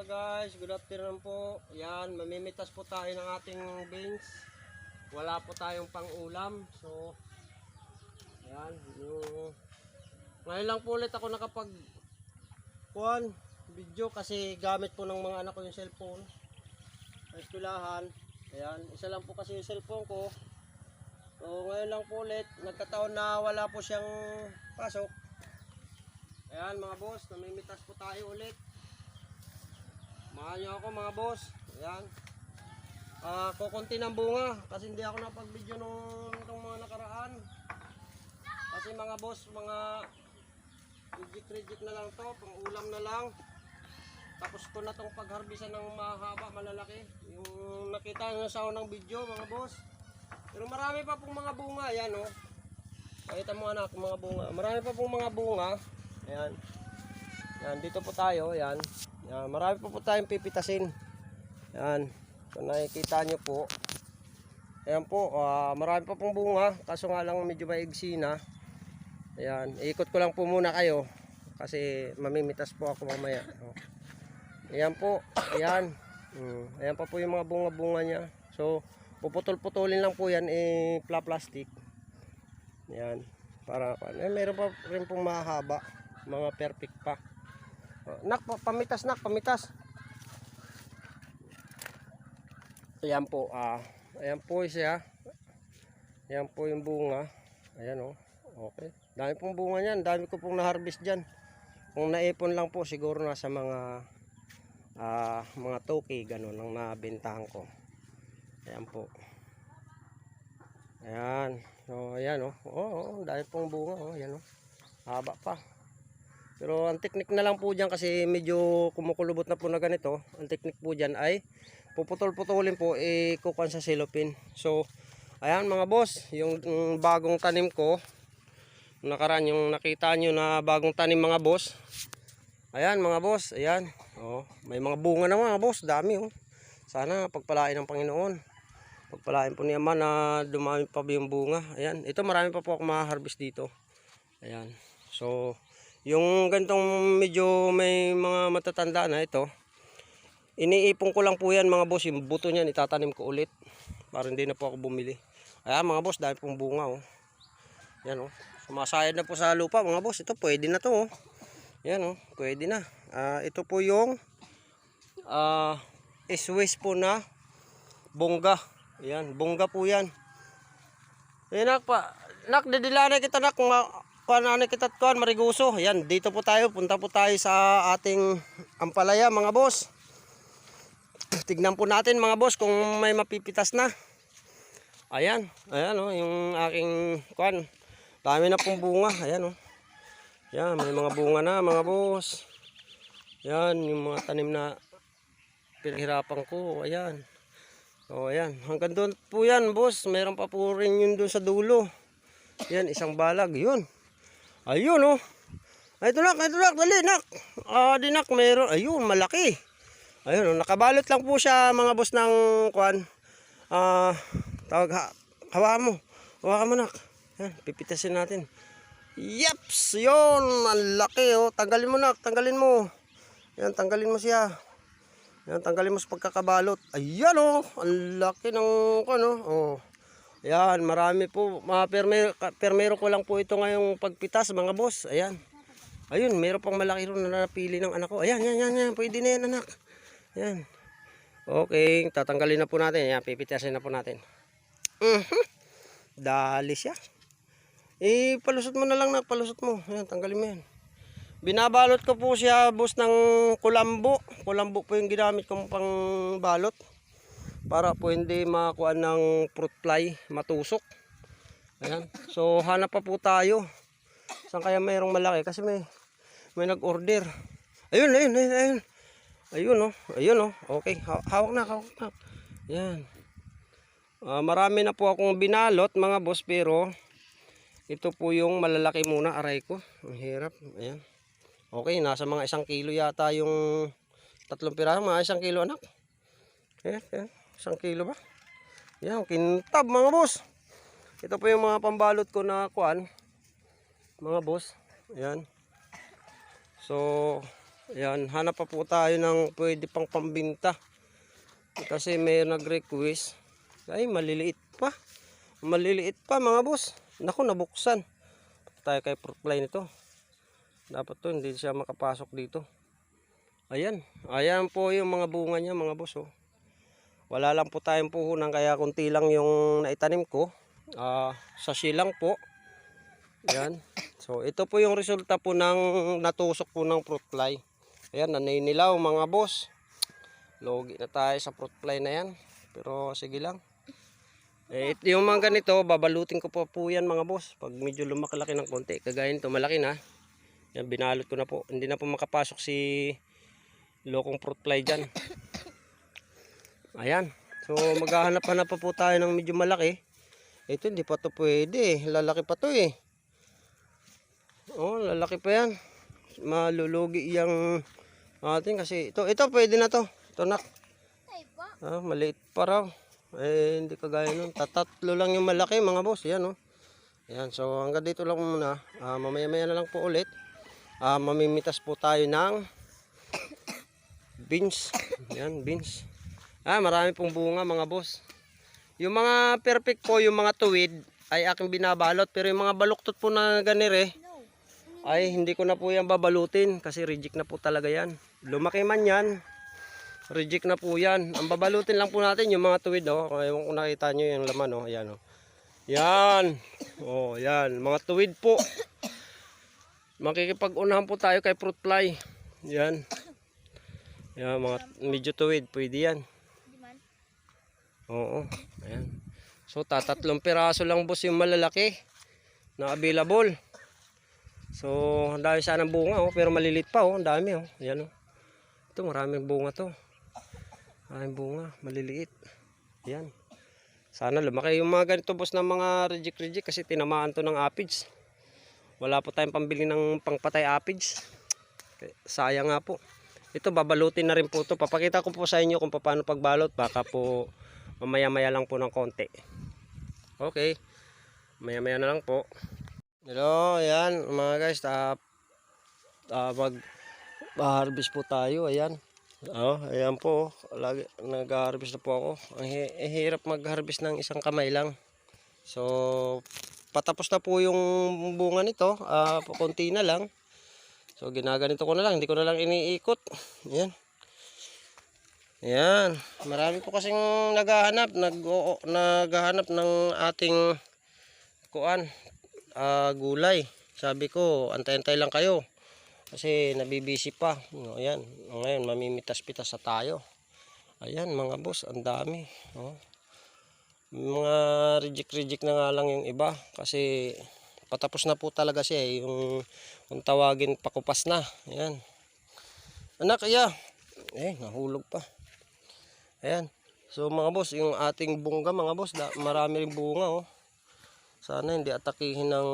mga guys, good afternoon po. Yan, mamimitas po tayo ng ating beans. Wala po tayong pang-ulam. So, yan, yung... Ngayon lang po ulit ako nakapag kuhan, video kasi gamit po ng mga anak ko yung cellphone. Sa eskwelahan. Ayan, isa lang po kasi yung cellphone ko. So, ngayon lang po ulit, nagkataon na wala po siyang pasok. Ayan mga boss, namimitas po tayo ulit. Mahal niyo ako mga boss. Ayan. Ah, kukunti ng bunga kasi hindi ako napag-video nung nung mga nakaraan. Kasi mga boss, mga reject-reject na lang to, pang ulam na lang. Tapos ko na tong pagharbisan ng mahaba, malalaki. Yung nakita nyo sa unang video mga boss. Pero marami pa pong mga bunga, ayan oh. Pakita mo anak, mga bunga. Marami pa pong mga bunga. Ayan. Yan, dito po tayo, ayan. Yan, marami po po tayong pipitasin. Yan. Kung nakikita nyo po. Ayan po, ah, marami pa pong bunga. Kaso nga lang medyo maigsi na. Ayan, ikot ko lang po muna kayo. Kasi mamimitas po ako mamaya. Oh. Ayan po, ayan. Mm, ayan pa po yung mga bunga-bunga niya. So, puputol-putulin lang po yan, eh, pla-plastic. Ayan. Para, eh, meron pa rin pong mahaba. Mga perfect pa. Oh, nak, pa- pamitas nak, pamitas. Ayan po, ah, ayan po siya. Ayan po yung bunga. Ayan oh. Okay. Dami pong bunga niyan. Dami ko pong na-harvest diyan. Kung naipon lang po siguro nasa mga ah, mga toki ganun ang nabentahan ko. Ayan po. Ayan. So, ayan oh. Oo, oh, dami pong bunga oh. Ayan oh. Haba pa. Pero ang teknik na lang po dyan kasi medyo kumukulubot na po na ganito. Ang teknik po dyan ay puputol-putulin po ikukuhan sa silopin. So, ayan mga boss, yung bagong tanim ko, nakaraan yung nakita nyo na bagong tanim mga boss. Ayan mga boss, ayan. Oh, may mga bunga na mga boss, dami oh. Sana pagpalain ng Panginoon. Pagpalain po ni Ama na dumami pa yung bunga. Ayan, ito marami pa po ako ma-harvest dito. Ayan. So, yung gantong medyo may mga matatanda na ito, iniipon ko lang po yan mga boss, yung buto niyan itatanim ko ulit para hindi na po ako bumili. Ayan mga boss, dahil pong bunga oh. Yan oh. Sumasayad na po sa lupa mga boss, ito pwede na to oh. Yan oh, pwede na. Ah, ito po yung ah iswis po na bongga. Ayan, bongga po yan. Ayan nak pa. Nak, didilana kita nak. Ma, kuan ano kita kuan mariguso. Ayan, dito po tayo. Punta po tayo sa ating ampalaya mga boss. Tignan po natin mga boss kung may mapipitas na. Ayan, ayan oh, yung aking kuan. Dami na pong bunga. Ayan oh. Yan, may mga bunga na mga boss. Yan, yung mga tanim na pinaghirapan ko. Ayan. O, ayan. Hanggang doon po yan, boss. Meron pa po rin yun doon sa dulo. Yan, isang balag. Yun. Ayun, oh. Ito nak, ito nak, dali, nak. Ah, di nak, meron. Ayun, malaki. Ayun, oh, nakabalot lang po siya, mga boss ng, kwan. Ah, tawag, ha, hawa mo. Hawa mo, nak. Yan, pipitasin natin. Yeps, yun, ang laki, oh. Tanggalin mo, nak, tanggalin mo. Yan, tanggalin mo siya. Yan, tanggalin mo sa pagkakabalot. Ayan oh, ang laki ng ano, oh. Ayan, marami po. Mga permero, ko lang po ito ngayong pagpitas, mga boss. Ayan. Ayun, meron pang malaki ron na napili ng anak ko. Ayan, yan, yan, yan. Pwede na yan, anak. Ayan. Okay, tatanggalin na po natin. Ayan, pipitasin na po natin. Mhm. Dali siya. Eh, palusot mo na lang na, palusot mo. Ayan, tanggalin mo yan. Binabalot ko po siya bus ng kulambo. Kulambo po yung ginamit kong pang balot. Para po hindi makuha ng fruit fly, matusok. Ayan. So hanap pa po tayo. Saan kaya mayroong malaki? Kasi may may nag-order. Ayun, ayun, ayun, ayun. Ayun oh, ayun oh. Okay, Ha- hawak na, hawak na. Ayan. Ah, marami na po akong binalot mga boss pero ito po yung malalaki muna aray ko. Ang hirap. Ayan. Okay, nasa mga isang kilo yata yung tatlong piraso. Mga isang kilo anak. Eh, eh, isang kilo ba? Yan, kintab mga boss. Ito po yung mga pambalot ko na kuan. Mga boss. Ayan. So, Ayan, hanap pa po tayo ng pwede pang pambinta. Kasi may nag-request. Ay, maliliit pa. Maliliit pa mga boss. Naku, nabuksan. Tayo kay fly nito. Dapat to, hindi siya makapasok dito. Ayan. Ayan po yung mga bunga niya mga boss. Oh. Wala lang po tayong puhunan kaya kunti lang yung naitanim ko. Ah, sa silang po. Ayan. So ito po yung resulta po ng natusok po ng fruit fly. Ayan, naninilaw mga boss. Logi na tayo sa fruit fly na yan. Pero sige lang. Eh, ito yung mga ganito, babalutin ko po po yan mga boss. Pag medyo lumaki-laki ng konti. Kagaya nito, malaki na. Yan, binalot ko na po. Hindi na po makapasok si lokong fruit fly dyan. Ayan. So, maghahanap-hanap pa po tayo ng medyo malaki. Ito, hindi pa to pwede. Lalaki pa to eh. Oh, lalaki pa yan. Malulugi yung atin kasi ito, ito pwede na to. Ito nak. Ah, maliit pa raw. Eh, hindi kagaya nun. Tatatlo lang yung malaki mga boss. Yan oh. Yan, so hanggang dito lang muna. Ah, mamaya-maya na lang po ulit. Ah, mamimitas po tayo ng beans. Yan, beans. Ah, marami pong bunga mga boss. Yung mga perfect po, yung mga tuwid ay aking binabalot. Pero yung mga baluktot po na ganire, ay hindi ko na po yan babalutin kasi reject na po talaga yan. Lumaki man yan, reject na po yan. Ang babalutin lang po natin yung mga tuwid. Oh. Ewan kung nakita nyo yung laman. Oh. Ayan, oh. Yan. Oh, yan. Mga tuwid po. Makikipag-unahan po tayo kay fruit fly. Yan. Yan, mga medyo tuwid. Pwede yan. Oo. Ayan. So, tatatlong piraso lang boss yung malalaki na available. So, ang dami sana ng bunga, oh, pero malilit pa, oh, ang dami, oh. Ayan, oh. Ito, maraming bunga to. Maraming bunga, maliliit. Ayan. Sana lumaki yung mga ganito boss ng mga reject-reject kasi tinamaan to ng aphids. Wala po tayong pambili ng pangpatay aphids. Kaya Sayang nga po. Ito, babalutin na rin po to. Papakita ko po sa inyo kung paano pagbalot. Baka po mamaya-maya lang po ng konti. Okay. Maya-maya na lang po. Hello, ayan mga guys, ta uh, mag harvest po tayo, ayan. Oh, ayan po, lagi nag-harvest na po ako. Ang hi- hirap mag-harvest ng isang kamay lang. So, patapos na po yung bunga nito, ah konti na lang. So, ginaganito ko na lang, hindi ko na lang iniikot. Ayan. Ayan, marami po kasing naghahanap, nag naghahanap ng ating kuan, ah, gulay. Sabi ko, antay-antay lang kayo. Kasi nabibisi pa. No, ayan. Ngayon, mamimitas-pitas sa tayo. Ayan, mga boss, ang dami. Oh. Mga reject-reject na nga lang yung iba. Kasi patapos na po talaga siya. eh. Yung, kung tawagin, pakupas na. Ayan. Anak, iya. Eh, nahulog pa. Ayan. So mga boss, yung ating bunga mga boss, marami rin bunga oh. Sana hindi atakihin ng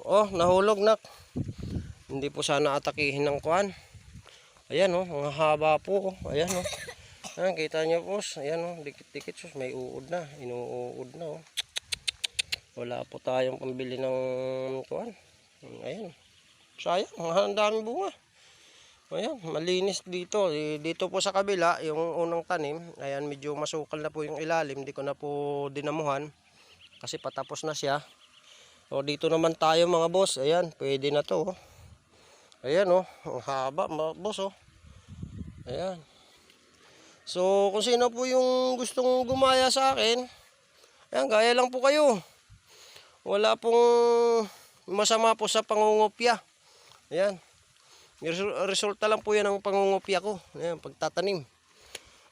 oh, nahulog nak. Hindi po sana atakihin ng kuan. Ayan oh, mga haba po. oh. Ayan oh. Ayan, kita niyo boss. Ayan oh, dikit-dikit sus, may uod na. Inuud na oh. Wala po tayong pambili ng kuan. Ayan. Sayang, ang dami bunga. Ayan, malinis dito. Eh, Dito po sa kabila, yung unang tanim, ayan, medyo masukal na po yung ilalim. Hindi ko na po dinamuhan kasi patapos na siya. O dito naman tayo mga boss. Ayan, pwede na to. oh. Ayan oh, ang haba mga boss oh. Ayan. So, kung sino po yung gustong gumaya sa akin, ayan, gaya lang po kayo. Wala pong masama po sa pangungopya. Ayan. Resul- Resulta lang po yan ang pangungopya ko. Ayan, pagtatanim.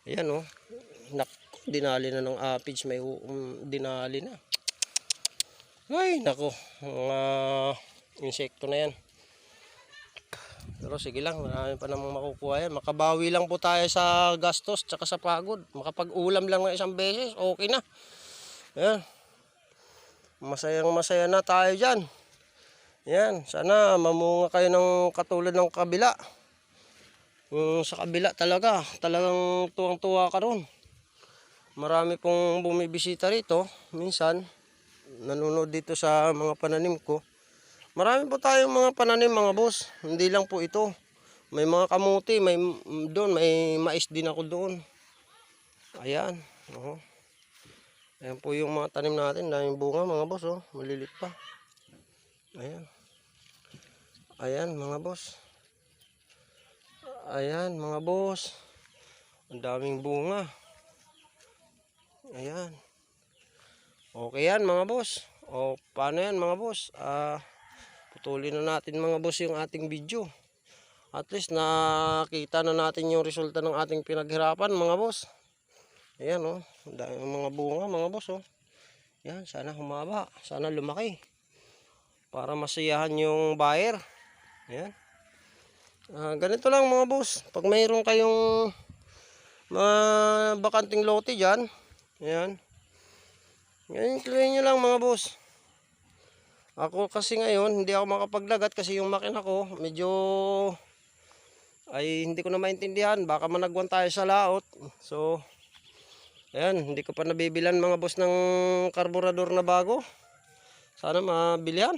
Ayan oh. Nak, dinali na ng aphids. May um, dinali na. Ay, nako. Mga insekto na yan. Pero sige lang, marami pa namang makukuha yan. Makabawi lang po tayo sa gastos tsaka sa pagod. Makapag-ulam lang ng isang beses, okay na. Ayan. Masayang masaya na tayo dyan. Yan, sana mamunga kayo ng katulad ng kabila. Yung sa kabila talaga, talagang tuwang-tuwa ka ron. Marami pong bumibisita rito. Minsan, nanonood dito sa mga pananim ko. Marami po tayong mga pananim mga boss. Hindi lang po ito. May mga kamuti, may mm, doon, may mais din ako doon. Ayan. Oh. Ayan po yung mga tanim natin. Daming bunga mga boss. Oh. Malilit pa. Ayan. Ayan mga boss. Ayan mga boss. Ang daming bunga. Ayan. Okay yan mga boss. O paano yan mga boss? Ah, putulin na natin mga boss yung ating video. At least nakita na natin yung resulta ng ating pinaghirapan mga boss. Ayan oh. Ang daming mga bunga mga boss oh. Yan, sana humaba. Sana lumaki. Para masiyahan yung buyer. Ayan. Ah, ganito lang mga boss. Pag mayroon kayong mga bakanting lote dyan. Ayan. Ngayon, clear nyo lang mga boss. Ako kasi ngayon, hindi ako makapaglagat kasi yung makina ko medyo ay hindi ko na maintindihan. Baka managwan tayo sa laot. So, ayan, hindi ko pa nabibilan mga boss ng karburador na bago. Sana mabilihan.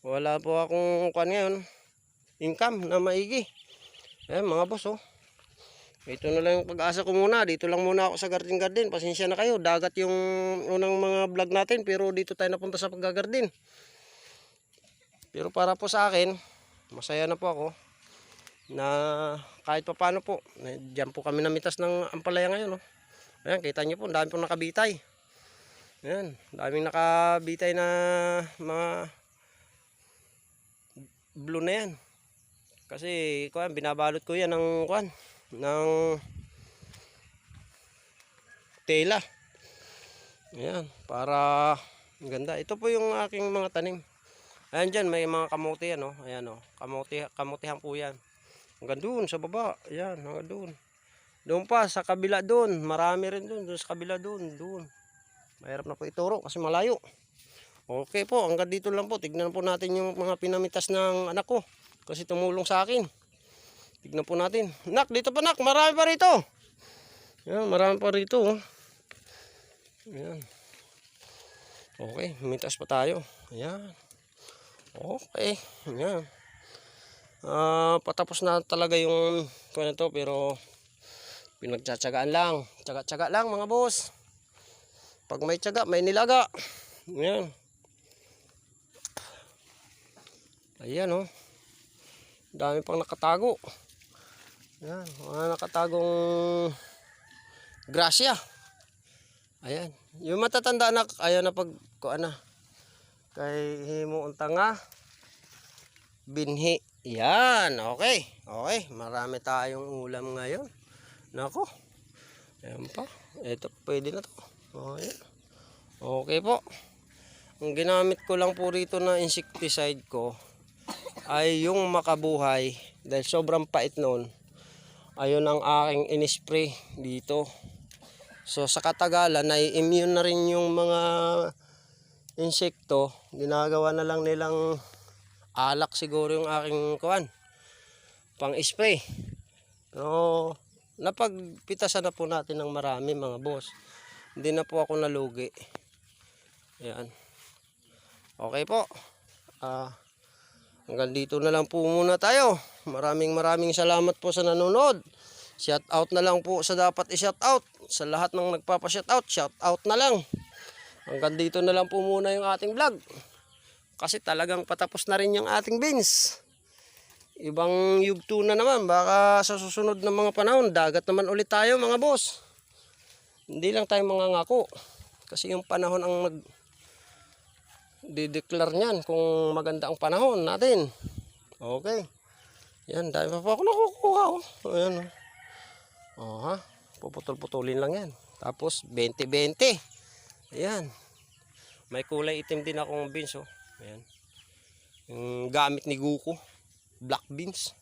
Wala po akong kuan ngayon. Income na maigi. Ayan mga boss oh. Ito na lang yung pag-asa ko muna. Dito lang muna ako sa garden garden. Pasensya na kayo. Dagat yung unang mga vlog natin. Pero dito tayo napunta sa pag-garden. Pero para po sa akin, masaya na po ako na kahit pa paano po, na- dyan po kami namitas ng ampalaya ngayon. Oh. Ayan, kita nyo po, dami po nakabitay. Ayan, daming nakabitay na mga blue na yan. Kasi, kuan, binabalot ko yan ng, kuan, ng tela. Ayan, para ganda. Ito po yung aking mga tanim. Ayan dyan, may mga kamote yan, oh. Ayan, oh. Kamote, kamotehan po yan. Hanggang doon, sa baba. Ayan, hanggang doon. Doon pa, sa kabila doon. Marami rin doon. Doon sa kabila doon. Doon. Mahirap na po ituro kasi malayo. Okay po, hanggang dito lang po. Tignan po natin yung mga pinamitas ng anak ko. Kasi tumulong sa akin. Tignan po natin. Nak, dito pa nak. Marami pa rito. Yan, marami pa rito. oh. Ayan. Okay, mitas pa tayo. Ayan. Okay. Ayan. Ah, patapos na talaga yung kuha na to pero pinagtsatsagaan lang. Tsaga-tsaga lang mga boss. Pag may tsaga, may nilaga. Ayan. Ayan oh. Dami pang nakatago. Ayan, mga nakatagong grasya. Ayan. Yung matatanda na ayaw na pag kuan na. Kay himo ang tanga. Binhi. Yan, okay. Okay, marami tayong ulam ngayon. Nako. Ayan pa. Ito, pwede na to. Okay. Okay po. Ang ginamit ko lang po rito na insecticide ko ay yung makabuhay dahil sobrang pait noon. Ayun ang aking inispray dito. So sa katagalan ay immune na rin yung mga insekto. Ginagawa na lang nilang alak siguro yung aking kuan pang spray. Pero napagpitasan na po natin ng marami mga boss. Hindi na po ako nalugi. Ayan. Okay po. Ah Hanggang dito na lang po muna tayo. Maraming maraming salamat po sa nanonood. Shout out na lang po sa dapat i-shout out. Sa lahat ng nagpapa-shout out, shout out na lang. Hanggang dito na lang po muna yung ating vlog. Kasi talagang patapos na rin yung ating beans. Ibang yugto na naman. Baka sa susunod na mga panahon, dagat naman ulit tayo mga boss. Hindi lang tayo mga ngako. Kasi yung panahon ang mag dideclare niyan kung maganda ang panahon natin. Okay. Yan, dahil pa ako nakukuha. Oh. Ayan. Oh, oh ha. Puputol-putulin lang yan. Tapos, 20-20. Ayan. May kulay itim din akong beans. Oh. Ayan. Yung gamit ni Guko. Black beans.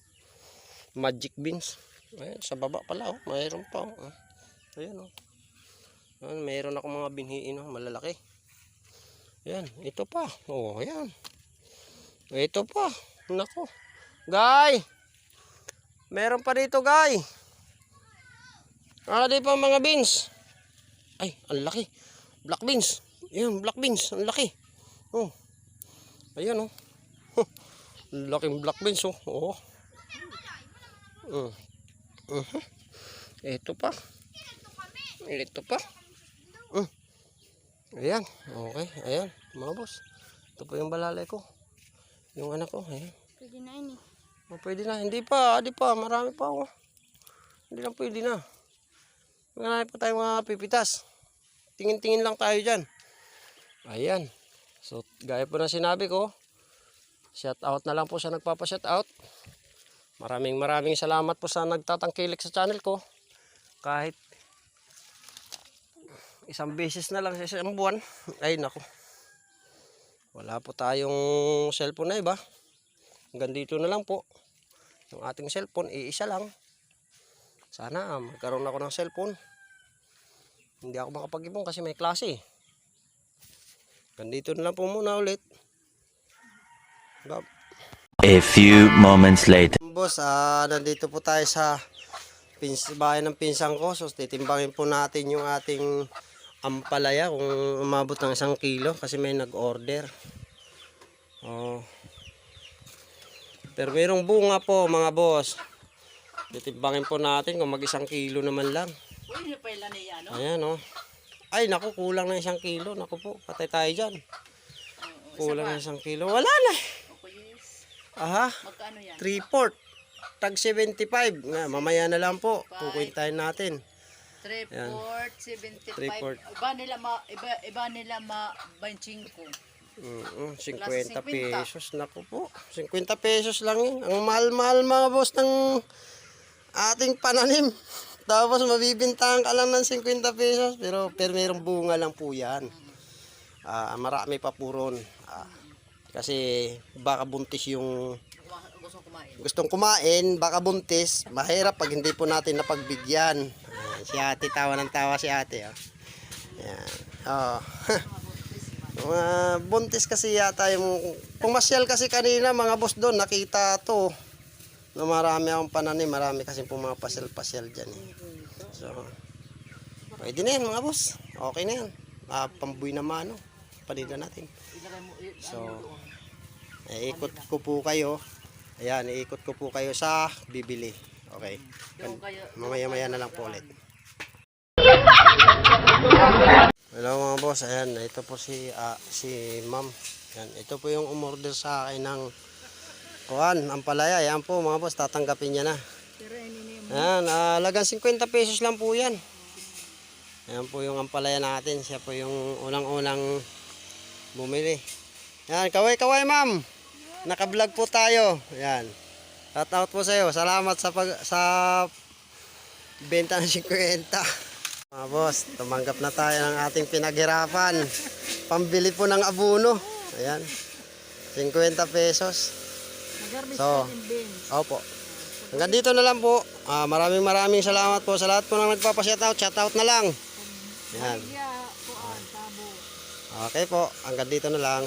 Magic beans. Ayan, sa baba pala. Oh. Mayroon pa. Oh. Ayan. Oh. Ayan, mayroon ako mga binhiin. Oh. Malalaki. Yan, ito pa. Oh, yan. Ito pa. Nako. Guy. Meron pa dito, guy. Ah, di pa mga beans. Ay, ang laki. Black beans. Yan, black beans. Ang laki. Oh. Ayan, oh. Ang laking black beans, oh. Oh. Mm. Mhm. Ito pa. Ito pa. Ayan. Okay. Ayan. Mga boss. Ito po yung balalay ko. Yung anak ko. Ayan. Pwede na yun eh. Oh, pwede na. Hindi pa. Hindi pa. Marami pa ako. Hindi lang pwede na. Marami pa tayong mga pipitas. Tingin-tingin lang tayo dyan. Ayan. So, gaya po na sinabi ko, shout out na lang po sa nagpapa-shout out. Maraming maraming salamat po sa nagtatangkilik sa channel ko. Kahit isang beses na lang sa isang buwan. Ay, nako. Wala po tayong cellphone na iba. Hanggang dito na lang po. Yung ating cellphone, iisa lang. Sana ah, magkaroon ako ng cellphone. Hindi ako makapag-ipon kasi may klase. Hanggang dito na lang po muna ulit. A few moments later. Boss, ah, nandito po tayo sa pins bahay ng pinsang ko. So, titimbangin po natin yung ating ampalaya kung umabot ng isang kilo kasi may nag-order. Oh. Pero mayroong bunga po mga boss. Titimbangin po natin kung mag isang kilo naman lang. Uy, pa ilan na yan, no? Ayan oh. Ay naku, kulang na isang kilo. Naku po, patay tayo dyan. Kulang na isang kilo. Wala na. Aha. Magkano yan? 3 port. Tag 75. Nga, mamaya na lang po. Kukwintahin natin. 3 Yan. port, 75. Three port. Iba nila ma, iba, iba nila ma 25. Mm, 50 Plus 50. pesos. Naku po. 50 pesos lang yun. Ang mahal-mahal mga boss ng ating pananim. Tapos mabibintahan ka lang ng 50 pesos. Pero, pero mayroong bunga lang po yan. Ah, marami pa po ron. Ah, kasi baka buntis yung Gusto kumain. gustong kumain, baka buntis, mahirap pag hindi po natin napagbigyan. Si ate, tawa ng tawa si ate. Oh. Ayan. Oh. mga buntis kasi yata yung pumasyal kasi kanina mga boss doon nakita to na marami akong pananim marami kasi po mga pasyal-pasyal dyan eh. so pwede na yan mga boss okay na yan ah, pambuy na mano panila natin So, iikot ko po kayo. Ayan, iikot ko po kayo sa bibili. Okay. Mamaya-maya na lang po ulit. Hello mga boss, ayan, ito po si ah, si Ma'am. Ayan, ito po yung umorder sa akin ng kuan, ang palaya. Ayan po mga boss, tatanggapin niya na. Ayan, ah, lagang 50 pesos lang po yan. Ayan po yung ampalaya natin. Siya po yung unang-unang bumili. Ayan, kaway-kaway ma'am. Naka-vlog po tayo. Ayan. Shout out po sa iyo. Salamat sa pag sa benta ng 50. Mga boss, tumanggap na tayo ng ating pinaghirapan. Pambili po ng abuno. Ayan. 50 pesos. So. Opo. Hanggang dito na lang po. Ah, maraming maraming salamat po sa lahat po ng nagpapa-shoutout. Shoutout na lang. Yan. Yeah, kuan, tabo. Okay po. Hanggang dito na lang.